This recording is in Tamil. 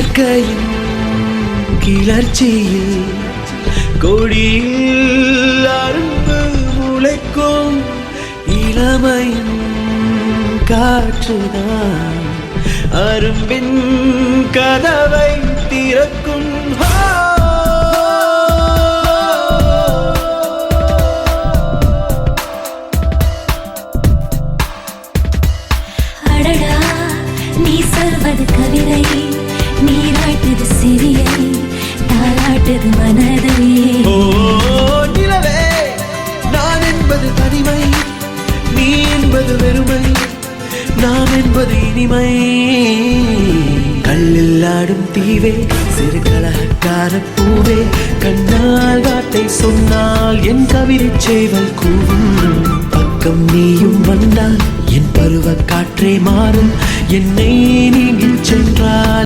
இயற்கையின் கிளர்ச்சியில் கொடியில் அரும்பு முளைக்கும் இளமையின் காற்றுதான் அரும்பின் கதவை திறக்கும். நீ சொல்வது கவிதை. விட்டது மனதை நிலவே நான் என்பது தனிமை நீ என்பது வெறுமை நாம் என்பது இனிமை. கல்லில் ஆடும் தீவே சிறு கலகக்கார பூவே கண்ணால் வார்த்தை சொன்னால் என் கவிதை சேவல் கூவும். பக்கம் நீயும் வந்தால் என் பருவ காற்றே மாறும். என்னை நீங்கள் சென்றால்